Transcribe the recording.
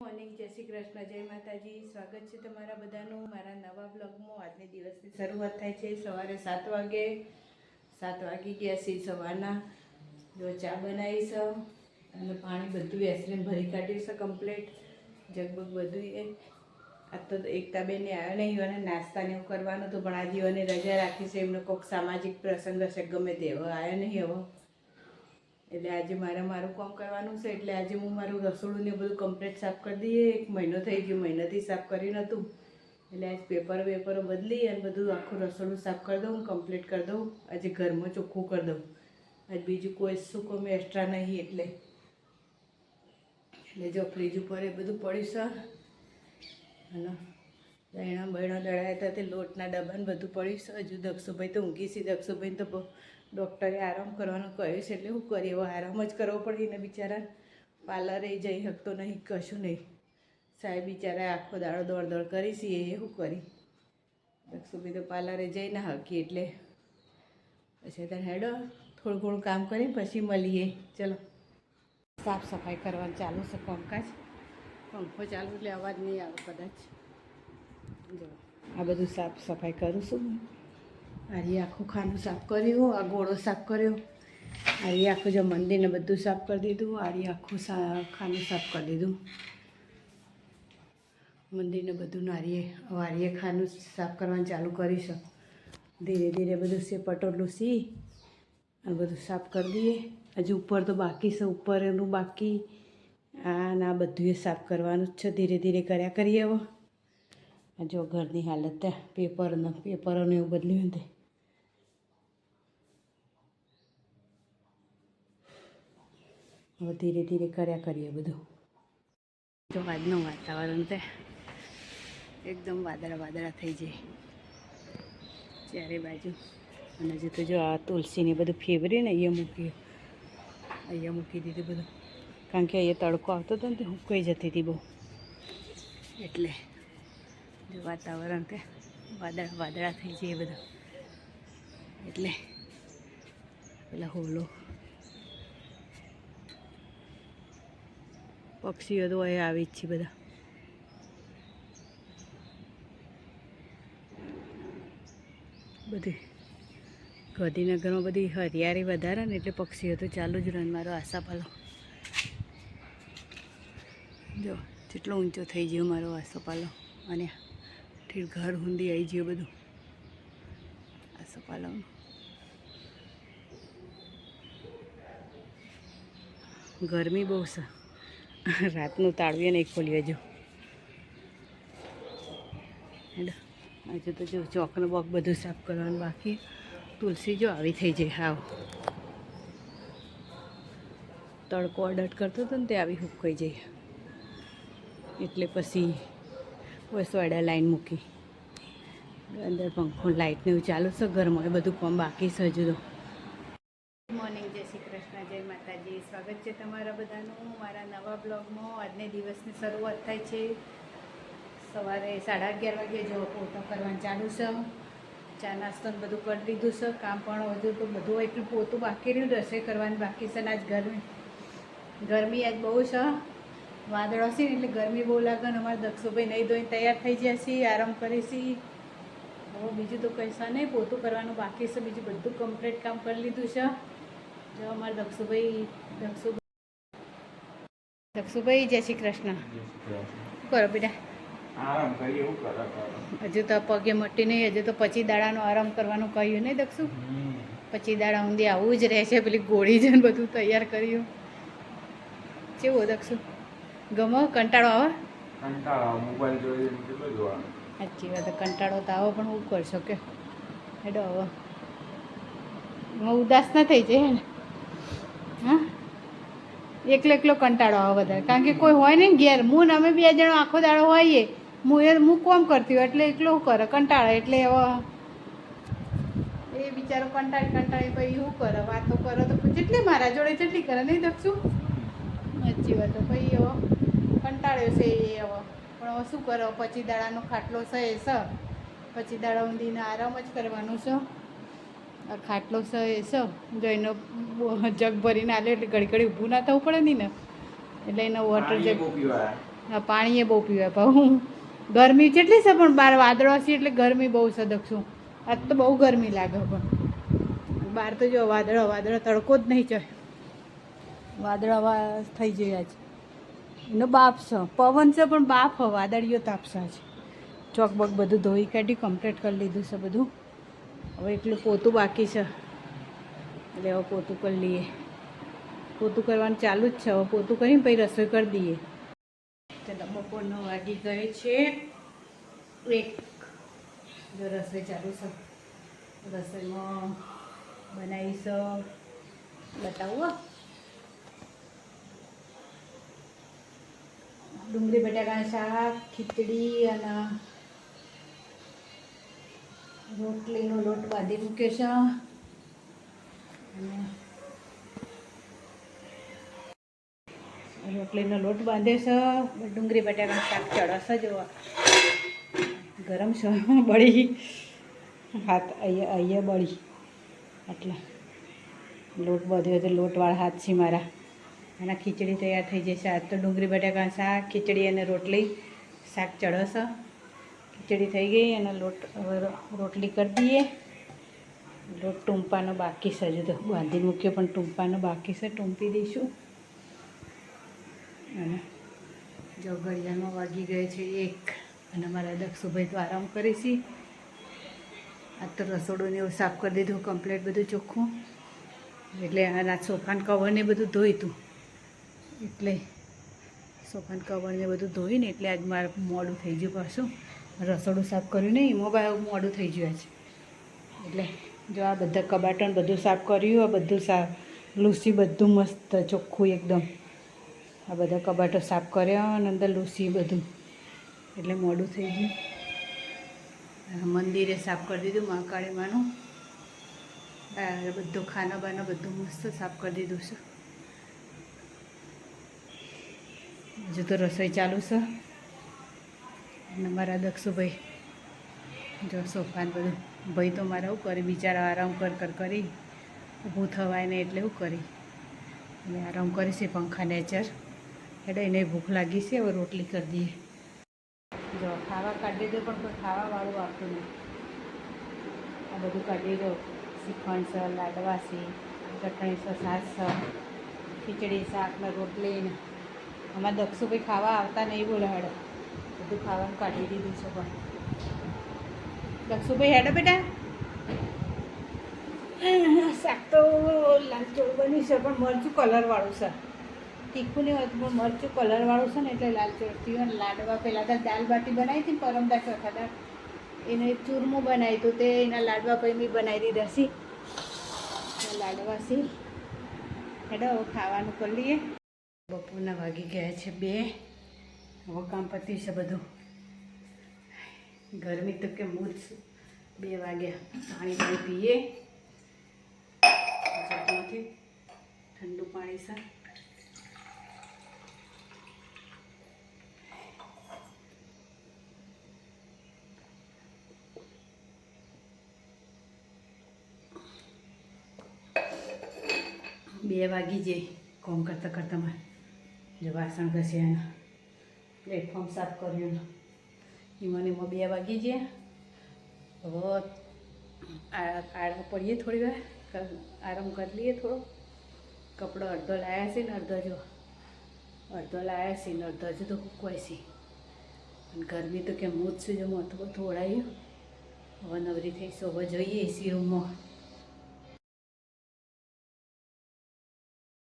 Morning જય શ્રી કૃષ્ણ, જય માતાજી. સ્વાગત છે તમારા બધાનું મારા નવા બ્લોગમાં આજની દિવસની શરૂઆત થાય છે સવારે સાત વાગે. સાત વાગી ગયા છે સવારના. જો ચા બનાવી છે અને પાણી બધું એસરીને ભરી કાઢ્યું છે કમ્પ્લીટ જગબગ બધું એ. આ તો એકતા બેને આવ્યો નહીં અને નાસ્તાને એવું કરવાનું હતું, પણ આજે રજા રાખી છે. એમનો કોઈક સામાજિક પ્રસંગ હશે, ગમે તે આવ્યો નહીં હવે એટલે આજે મારે મારું કામ કરવાનું છે, એટલે આજે હું મારું રસોડું ને બધું કમ્પ્લીટ સાફ કરી દઈએ. એક મહિનો થઈ ગયો, મહિનાથી સાફ કરી નહોતું. એટલે આજ પેપરો વેપરો બદલી અને બધું આખું રસોડું સાફ કરી દઉં કમ્પ્લીટ કરી દઉં. આજે ઘરમાં ચોખ્ખું કરી દઉં. આજ બીજું કોઈ શું કોમ એક્સ્ટ્રા નહીં એટલે. એટલે જો ફ્રીજ ઉપર એ બધું પડ્યું છે. અને દહીણા બહેણા દળાયા હતા, તે લોટના ડબ્બાને બધું પડ્યું હજુ દક્ષુભાઈ તો ઊંઘી છે. દક્ષુભાઈને તો ડૉક્ટરે આરામ કરવાનું કહ્યું છે, એટલે શું કરીએ હવે આરામ જ કરવો પડે એને બિચારા. પાર્લરે જઈ શકતો નહીં, કશું નહીં. સાહેબ બિચારા આખો દાડો દોડ દોડ કરી છીએ એ શું કરી? દક્ષુભાઈ તો પાર્લરે જઈ ના હકી એટલે પછી ત્યાં હેડો, થોડું ઘણું કામ કરી પછી મળીએ. ચલો. સાફ સફાઈ કરવાનું ચાલુ છે, કામકાજ. પંખો ચાલુ, એટલે અવાજ નહીં આવે કદાચ. આ બધું સાફ સફાઈ કરું છું આરી આખું ખાનું સાફ કર્યું, આ ગોળો સાફ કર્યો. આરી આખું જો મંદિરને બધું સાફ કરી દીધું, આરી આખું ખાનું સાફ કરી દીધું. મંદિરને બધું નારીએ, વારીએ ખાનું સાફ કરવાનું ચાલુ કરીશું. ધીરે ધીરે બધું સે પટોટલું સી, અને બધું સાફ કરી દઈએ. હજુ ઉપર તો બાકી છે, ઉપરનું બાકી. આ ના બધું સાફ કરવાનું જ છે, ધીરે ધીરે કર્યા કરીએ હવે. જો ઘરની હાલત ત્યાં પેપરનો એવું બદલ્યું તે. હવે ધીરે ધીરે કર્યા કરીએ બધું. તો આજનું વાતાવરણ તે એકદમ વાદળા વાદળા થઈ જાય. ચારે બાજુ. અને હજુ તો જો આ તુલસીને બધું ફેવરી ને અહીંયા મૂકી. અહીંયા મૂકી દીધું બધું. કારણ કે અહીંયા તડકો આવતો હતો ને તે હુકાઈ જતી હતી બહુ. એટલે જો વાતાવરણ કે વાદળા વાદળા થઈ જાય એ બધું. એટલે પેલા હોલો. પક્ષીઓ તો અહીં આવી જ છે બધા. બધી. ગાંધીનગરમાં બધી હરિયાળી વધારે ને એટલે પક્ષીઓ તો ચાલુ જ રહે મારો આશાપાલો જો, જેટલો ઊંચો થઈ ગયો મારો આસોપાલો અને ઠીક ઘર હુંદી આવી ગયું બધું. આસોપાલાનું ગરમી બહુ છે. રાતનું તાળવીએ નહીં ખોલી જો. હજુ તો જો ચોકનો બોક બધું સાફ કરવાનું બાકી. તુલસી જો આવી થઈ જાય હાવ. તડકો અડટ કરતો હતો ને તે આવી હુકાઈ જાય. એટલે પછી વસવાડા લાઈન મૂકી. અંદર પંખો લાઇટ ને એવું ચાલુ છે, ઘરમાં એ બધું કામ બાકી છે હજુ તો. ગુડ મોર્નિંગ જય શ્રી કૃષ્ણ, જય માતાજી. સ્વાગત છે તમારા બધાનું મારા નવા બ્લોગમાં. આજને દિવસની શરૂઆત થાય છે. સવારે સાડા અગિયાર વાગે જો પોતા કરવાનું ચાલુ છે. ચા નાસ્તો બધું કરી દીધું છે. કામ પણ હજુ તો બધું એટલું પોતું બાકી રહ્યું, રસોઈ કરવાની બાકી છે ને આજ ગરમી. ગરમી આજ બહુ છે. વાદળો છે ને એટલે ગરમી બહુ લાગે ને અમારે દક્ષુભાઈ નહીં ધોઈને તૈયાર થઈ ગયા છીએ આરામ કરી છીએ હવે બીજું તો કંઈ નહીં પોતું કરવાનું બાકી છે બીજું બધું કમ્પ્લીટ કામ કરી લીધું છે. જો અમારે દક્ષુભાઈ દક્ષુભાઈ દક્ષુભાઈ જય શ્રી કૃષ્ણ. શું કરો બેટા. હજુ તો પગે મટી નહીં હજુ તો પછી દાડાનો આરામ કરવાનું કહ્યું નહીં દક્ષુ? પછી દાડા ઊંધી આવું જ રહે છે પેલી ગોળી જન બધું તૈયાર કર્યું. કેવું દક્ષુ? ગમો? કંટાળો આવે? કંટાળા મોબાઈલ જોઈએ ને કેટલું સાચી વાત. કંટાળો તો આવો પણ હું કરશો કે હેડો હવે. હું ઉદાસ ના થઈ જાય ને હા? એકલો એકલો કંટાળો આવે વધારે. કારણ કે કોઈ હોય ને ઘેર. હું ને અમે બે જણો આખો દાડો હોઈએ. હું એ હું કોમ કરતી હોય એટલે એકલો કરે? કંટાળો. એટલે હવે એ બિચારો કંટાળી કંટાળી પછી શું કરે? વાતો કરો તો જેટલી મારા જોડે જેટલી કરે. નહીં દક્ષું સાચી વાત. પછી હવે કંટાળ્યો છે એ હવે. પણ હવે શું કરો? પછી દાડાનો ખાટલો સહે સ પછી દાડા ઊંધીને આરામ જ કરવાનું છે. આ ખાટલો સહે એ છે. જો એનો જગ ભરીને આલે એટલે ઘડી ઘડી ઊભું ના થવું પડે ને. એટલે એનો વોટર જગ બહુ પીવાય. પાણી એ બહુ પીવા હું ગરમી કેટલી છે પણ બહાર વાદળો છે એટલે ગરમી બહુ છે દક્ષું. આજ તો બહુ ગરમી લાગે પણ. બહાર તો જો વાદળો વાદળો તડકો જ નહીં જાય. વાદળા થઈ ગયા છે એનો બાપ છે. પવન છે, પણ બાપ વાદળીઓ તાપસા છે. ચોકબક બધું ધોઈ કાઢી કમ્પ્લીટ કરી લીધું છે બધું. હવે એટલું પોતું બાકી છે. એટલે હવે પોતું કરી લઈએ. પોતું કરવાનું ચાલુ જ છે. હવે પોતું કરીને પછી રસોઈ કરી દઈએ. ચાલો, બપોરનો વાગી ગયો છે. એક જો રસોઈ ચાલુ છે. રસોઈમાં બનાવીશ. બતાવું ડુંગળી, બટાકાનું શાક, ખીચડી અને રોટલીનો લોટ બાંધી મૂક્યો છે. અને રોટલીનો લોટ બાંધે છે. ડુંગળી, બટાકાનું શાક ચડશે જોવા. ગરમ છે. બળી. હાથ અહીંયા અહીંયા બળી. એટલે લોટ બાંધ્યો તો લોટવાળા હાથ છે મારા. અને ખીચડી તૈયાર થઈ જશે. આજ તો ડુંગળી, બટાકા, શાક, ખીચડી અને રોટલી. શાક ચડશે. ખીચડી થઈ ગઈ અને લોટ રોટલી કરી દઈએ. લોટ ટૂંપાનો બાકી છે. હજુ તો બાંધી મૂક્યો, પણ ટૂંપાનો બાકી છે. ટૂંપી દઈશું. અને જો ઘડિયાળમાં વાગી ગયો છે એક અને મારા દક્ષુભાઈ તો આરામ કરીશી આ તો રસોડું ને એવું સાફ કરી દીધું કમ્પ્લેટ બધું ચોખ્ખું. એટલે આના સોફાન કવર ને બધું ધોઈ તું. એટલે સોફાન કવર ને બધું ધોઈને એટલે આજ મારે મોડું થઈ ગયું પાછું. રસોડું સાફ કર્યું નહીં બા મોડું થઈ ગયું આજ. એટલે જો આ બધા કબાટણ બધું સાફ કર્યું, આ બધું સાફ લૂસી બધું મસ્ત ચોખ્ખું એકદમ. આ બધા કબાટો સાફ કર્યા અને અંદર લૂસી બધું. એટલે મોડું થઈ ગયું. મંદિરે સાફ કરી દીધું મહાકાળી માનું બધું ખાના બાના બધું મસ્ત સાફ કરી દીધું છે. હજુ તો રસોઈ ચાલુ છે. અને મારા દક્ષુભાઈ, જો સોફાન બધું, ભાઈ તો મારા શું કરે, બિચારા આરામ કર કર કરી, ઊભું થવાય ને એટલે શું કરી. અને આરામ કરી છે પંખા નેચર. એટલે એને ભૂખ લાગી છે, હવે રોટલી કરી દઈએ. જો ખાવા કાઢી દો પણ કોઈ ખાવાવાળું આવતું નહીં. આ બધું કાઢી દો. શ્રીખંડ છે, લાડવા છે, ચટણી છે છાશ છે, ખીચડી, શાક ને રોટલી ને અમારા દક્ષુભાઈ ખાવા આવતા નહીં બોલે હેડો. બધું ખાવાનું કાઢી દીધું છે પણ. દક્ષુભાઈ હેડો બેટા. શાક તો લાલચોળ બની છે પણ મરચું કલરવાળું છે. તીખું નહીં હોતું પણ મરચું કલરવાળું છે ને એટલે લાલ ચોળ થયું અને લાડવા પહેલાં તો દાલ બાટી બનાવી હતી ને પરમદા ચોથા દાળ. એને ચૂરમું બનાવ્યું હતું તે એના લાડવા પછી મેં બનાવી દીધા સી લાડવા છે. હેડો ખાવાનું કરી લઈએ. બપોરના વાગી ગયા છે બે. હવે કામ પત્યું છે બધું. ગરમી તો કે મૂળ બે વાગ્યા પાણી પાણી પીએ. જગમાંથી ઠંડુ પાણી છે. બે વાગી જાય કોમ કરતાં કરતાં મારે. જો વાસણ ઘસ્યા પ્લેટફોર્મ સાફ કર્યું ને. એમાં બે વાગી ગયા. હવે આ- આડા પડીએ થોડી વાર. આરામ કરી લઈએ થોડો. કપડો અડધો લાયા છે ને, અડધો જો. અડધો લાયા છે ને, અડધો જ તો કૂકવાય છે. અને ગરમી તો કેમ હું જ છું, જો મોટું બધું હવે નવરી થઈ હવે જોઈએ એસી રૂમમાં